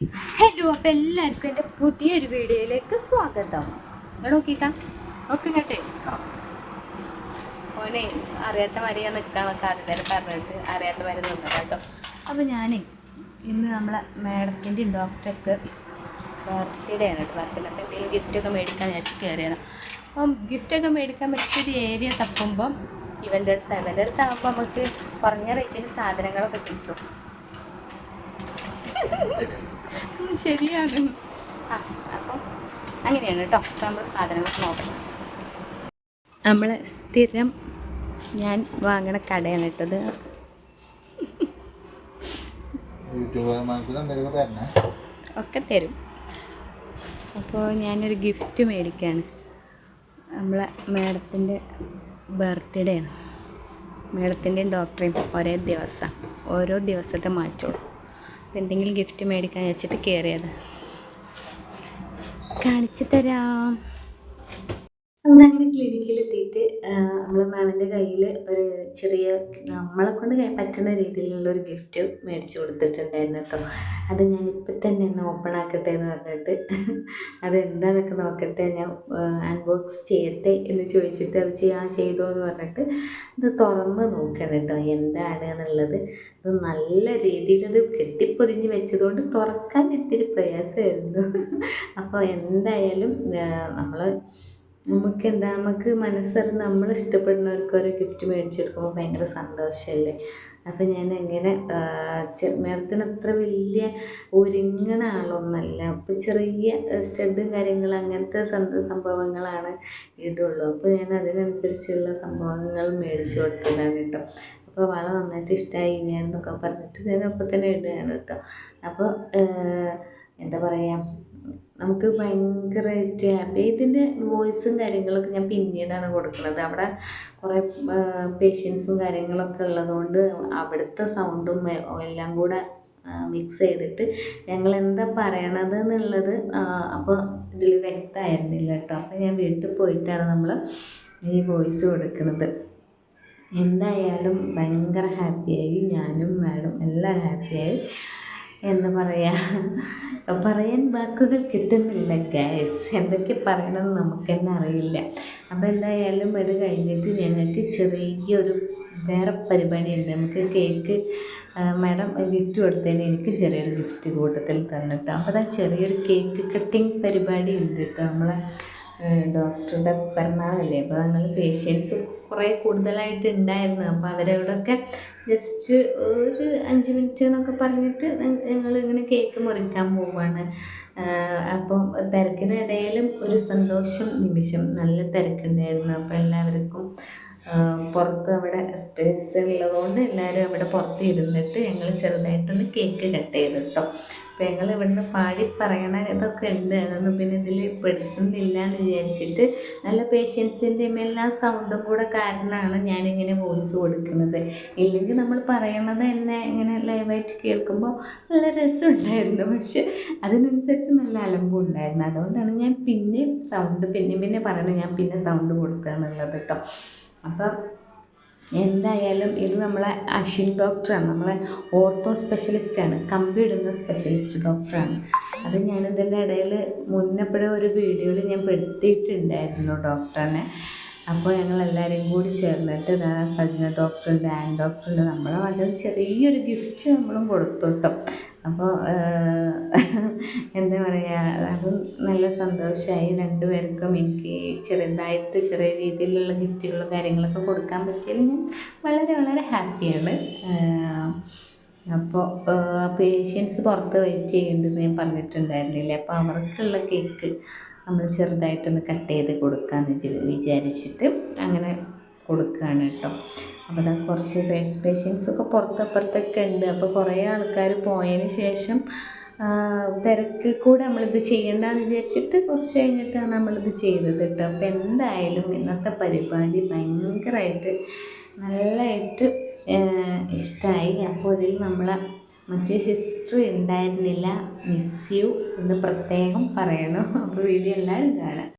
Hello അപ്പം എല്ലാവർക്കും എന്റെ പുതിയൊരു വീഡിയോയിലേക്ക് സ്വാഗതം. ഇവിടെ നോക്കി കേട്ടെ ഓനെ അറിയാത്ത മാതിരി ഞാൻ നിൽക്കാൻ തന്നെ പറഞ്ഞിട്ട് അറിയാത്ത മാതിരി നിന്നത് കേട്ടോ. അപ്പോൾ ഞാനേ ഇന്ന് നമ്മളെ മാഡത്തിന്റെ ഡോക്ടർക്ക് ബർത്ത്ഡേ ആണ് കേട്ടോ ബർത്ത്ഡേ അപ്പോൾ എന്തെങ്കിലും ഗിഫ്റ്റൊക്കെ മേടിക്കാൻ വിചാരിച്ച് കയറിയതാണ് അപ്പം ഗിഫ്റ്റൊക്കെ മേടിക്കാൻ പറ്റിയൊരു ഏരിയ തപ്പുമ്പം ഇവന്റെ അടുത്ത് ഇവന്റെ അടുത്താകുമ്പോൾ നമുക്ക് കുറഞ്ഞ റേറ്റിന് സാധനങ്ങളൊക്കെ കിട്ടും. ശരിയാണ്. ആ അങ്ങനെയാണ് കേട്ടോ നമ്മൾ സാധനങ്ങൾ നോക്കണം നമ്മൾ സ്ഥിരം ഞാൻ വാങ്ങണ കടയാണ് ഇട്ടത് ഒക്കെ തരും. അപ്പോൾ ഞാനൊരു ഗിഫ്റ്റ് മേടിക്കുകയാണ് നമ്മളെ മേഡത്തിന്റെ ബർത്ത്ഡേ ആണ്. മേഡത്തിന്റെയും ഡോക്ടറേയും ഒരേ ദിവസം ഓരോ ദിവസത്തെ മാറ്റുള്ളൂ എന്തെങ്കിലും ഗിഫ്റ്റ് മേടിക്കാൻ വെച്ചിട്ട് കയറിയത് കാണിച്ചു തരാം. അങ്ങനെ അങ്ങനെ ക്ലിനിക്കിലെത്തിയിട്ട് നമ്മൾ മാമിന്റെ കയ്യിൽ ഒരു ചെറിയ നമ്മളെ കൊണ്ട് പറ്റുന്ന രീതിയിലുള്ള ഒരു ഗിഫ്റ്റ് മേടിച്ച് കൊടുത്തിട്ടുണ്ടായിരുന്നു കേട്ടോ അത് ഞാൻ ഇപ്പം തന്നെ ഒന്ന് ഓപ്പൺ ആക്കട്ടെ എന്ന് പറഞ്ഞിട്ട് അത് എന്താണെന്നൊക്കെ നോക്കട്ടെ ഞാൻ അൺബോക്സ് ചെയ്യട്ടെ എന്ന് ചോദിച്ചിട്ട് അത് ചെയ്യാൻ ചെയ്തോ എന്ന് പറഞ്ഞിട്ട് അത് തുറന്ന് നോക്കണം കേട്ടോ എന്താണ് എന്നുള്ളത്. അത് നല്ല രീതിയിൽ അത് കെട്ടിപ്പൊതിഞ്ഞ് വെച്ചതുകൊണ്ട് തുറക്കാൻ ഇത്തിരി പ്രയാസമായിരുന്നു. അപ്പോൾ എന്തായാലും നമ്മൾ നമുക്ക് എന്താ നമുക്ക് മനസ്സറിഞ്ഞ് നമ്മൾ ഇഷ്ടപ്പെടുന്നവർക്ക് ഒരു ഗിഫ്റ്റ് മേടിച്ചെടുക്കുമ്പോൾ ഭയങ്കര സന്തോഷമല്ലേ അപ്പം ഞാൻ എങ്ങനെ മേഡത്തിന് അത്ര വലിയ ഒരുങ്ങണ ആളൊന്നല്ല. അപ്പോൾ ചെറിയ സ്റ്റഡും കാര്യങ്ങൾ അങ്ങനത്തെ സംഭവങ്ങളാണ് ഇടുള്ളൂ. അപ്പോൾ ഞാൻ അതിനനുസരിച്ചുള്ള സംഭവങ്ങൾ മേടിച്ചു കൊടുത്തതാണ് കേട്ടോ. അപ്പോൾ വളരെ നന്നായിട്ട് ഇഷ്ടമായി ഞാൻ എന്നൊക്കെ പറഞ്ഞിട്ട് ഞാൻ അപ്പം തന്നെ ഇടുകയാണ് കേട്ടോ. അപ്പോൾ എന്താ പറയുക നമുക്ക് ഭയങ്കരമായിട്ട് ഹാപ്പി ഇതിന്റെ വോയിസും കാര്യങ്ങളൊക്കെ ഞാൻ പിന്നീടാണ് കൊടുക്കുന്നത്. അവിടെ കുറേ പേഷ്യൻസും കാര്യങ്ങളൊക്കെ ഉള്ളതുകൊണ്ട് അവിടുത്തെ സൗണ്ടും എല്ലാം കൂടെ മിക്സ് ചെയ്തിട്ട് ഞങ്ങൾ എന്താ പറയണത് എന്നുള്ളത് അപ്പോൾ ഇതിൽ വ്യക്തമായിരുന്നില്ല കേട്ടോ. അപ്പോൾ ഞാൻ വീട്ടിൽ പോയിട്ടാണ് നമ്മൾ ഈ വോയിസ് കൊടുക്കുന്നത് എന്തായാലും ഭയങ്കര ഹാപ്പിയായി ഞാനും മാഡം എല്ലാം ഹാപ്പിയായി എന്താ പറയുക പറയാൻ വാക്കുകൾ കിട്ടുന്നില്ല ഗ്യാസ് എന്തൊക്കെ പറയണമെന്ന് നമുക്ക് തന്നെ അറിയില്ല. അപ്പോൾ എന്തായാലും അത് കഴിഞ്ഞിട്ട് ഞങ്ങൾക്ക് ചെറിയൊരു വേറെ പരിപാടിയുണ്ട്. നമുക്ക് കേക്ക് മാഡം ഗിഫ്റ്റ് കൊടുത്തതിന് എനിക്ക് ചെറിയൊരു ഗിഫ്റ്റ് കൂട്ടത്തിൽ തന്നിട്ടോ അപ്പോൾ അതാ ചെറിയൊരു കേക്ക് കട്ടിങ് പരിപാടി ഉണ്ട് കേട്ടോ നമ്മളെ ഡോക്ടറുടെ പിറന്നാളല്ലേ? അപ്പോൾ ഞങ്ങൾ പേഷ്യൻസ് കുറേ കൂടുതലായിട്ട് ഉണ്ടായിരുന്നു. അപ്പോൾ അവരോടൊക്കെ ജസ്റ്റ് ഒരു അഞ്ച് മിനിറ്റ് എന്നൊക്കെ പറഞ്ഞിട്ട് ഞങ്ങൾ ഇങ്ങനെ കേക്ക് മുറിക്കാൻ പോവുകയാണ് അപ്പം തിരക്കിനിടയിലും ഒരു സന്തോഷം നിമിഷം നല്ല തിരക്കുണ്ടായിരുന്നു. അപ്പോൾ എല്ലാവർക്കും പുറത്ത് അവിടെ സ്പേസ് ഉള്ളതുകൊണ്ട് എല്ലാവരും അവിടെ പുറത്ത് ഇരുന്നിട്ട് ഞങ്ങൾ ചെറുതായിട്ടൊന്ന് കേക്ക് കട്ട് ചെയ്തു കേട്ടോ അപ്പം ഞങ്ങൾ ഇവിടുന്ന് പാടി പറയണ ഇതൊക്കെ ഉണ്ട് അതൊന്നും പിന്നെ ഇതിൽ പെടുത്തുന്നില്ല എന്ന് വിചാരിച്ചിട്ട് നല്ല പേഷ്യൻസിന്റെയും എല്ലാ സൗണ്ടും കൂടെ കാരണമാണ് ഞാനിങ്ങനെ വോയിസ് കൊടുക്കുന്നത്. ഇല്ലെങ്കിൽ നമ്മൾ പറയണത് തന്നെ ഇങ്ങനെ ലൈവായിട്ട് കേൾക്കുമ്പോൾ നല്ല രസമുണ്ടായിരുന്നു. പക്ഷെ അതിനനുസരിച്ച് നല്ല അലമ്പും ഉണ്ടായിരുന്നു. അതുകൊണ്ടാണ് ഞാൻ പിന്നെ സൗണ്ട് പിന്നെ പിന്നെ പറയണത് ഞാൻ പിന്നെ സൗണ്ട് കൊടുക്കുക എന്നുള്ളത് കേട്ടോ അപ്പം എന്തായാലും ഇത് നമ്മളെ അശ്വിൻ ഡോക്ടറാണ്. നമ്മളെ ഓർത്തോ സ്പെഷ്യലിസ്റ്റാണ്. കമ്പി ഇടുന്ന സ്പെഷ്യലിസ്റ്റ് ഡോക്ടറാണ്. അത് ഞാനിതിന്റെ ഇടയിൽ മുന്നപ്പോഴും ഒരു വീഡിയോയിൽ ഞാൻ പെടുത്തിയിട്ടുണ്ടായിരുന്നു ഡോക്ടറിനെ. അപ്പോൾ ഞങ്ങൾ എല്ലാവരെയും കൂടി ചേർന്നിട്ട് സജ്ന ഡോക്ടറുണ്ട് ആൻഡ് ഡോക്ടറുണ്ട്. നമ്മളെ വളരെ ചെറിയൊരു ഗിഫ്റ്റ് നമ്മളും കൊടുത്തു കേട്ടോ. അപ്പോൾ എന്താ പറയുക അതും നല്ല സന്തോഷമായി രണ്ടുപേർക്കും എനിക്ക് ചെറുതായിട്ട് ചെറിയ രീതിയിലുള്ള ഗിഫ്റ്റുകളും കാര്യങ്ങളൊക്കെ കൊടുക്കാൻ പറ്റിയതിൽ ഞാൻ വളരെ വളരെ ഹാപ്പിയാണ്. അപ്പോൾ പേഷ്യൻസ് പുറത്ത് വെയിറ്റ് ചെയ്യുന്നുണ്ടെന്ന് ഞാൻ പറഞ്ഞിട്ടുണ്ടായിരുന്നില്ലേ? അപ്പോൾ അവർക്കുള്ള കേക്ക് നമ്മൾ ചെറുതായിട്ടൊന്ന് കട്ട് ചെയ്ത് കൊടുക്കാമെന്ന് വിചാരിച്ചിട്ട് അങ്ങനെ കൊടുക്കുകയാണ് കേട്ടോ. അപ്പോൾ അത് കുറച്ച് പേഷ്യൻസൊക്കെ പുറത്തപ്പുറത്തൊക്കെ ഉണ്ട്. അപ്പോൾ കുറേ ആൾക്കാർ പോയതിന് ശേഷം തിരക്കിൽ കൂടെ നമ്മളിത് ചെയ്യണ്ടെന്ന് വിചാരിച്ചിട്ട് കുറച്ച് കഴിഞ്ഞിട്ടാണ് നമ്മളിത് ചെയ്തത് കേട്ടോ. അപ്പോൾ എന്തായാലും ഇന്നത്തെ പരിപാടി ഭയങ്കരമായിട്ട് നല്ലതായിട്ട് ഇഷ്ടമായി അപ്പോൾ ഇതിൽ നമ്മളെ മറ്റേ സിസ്റ്റർ ഉണ്ടായിരുന്നില്ല മിസ് യു എന്ന് പ്രത്യേകം പറയണം. അപ്പോൾ വീഡിയോ എല്ലാവരും കാണാം.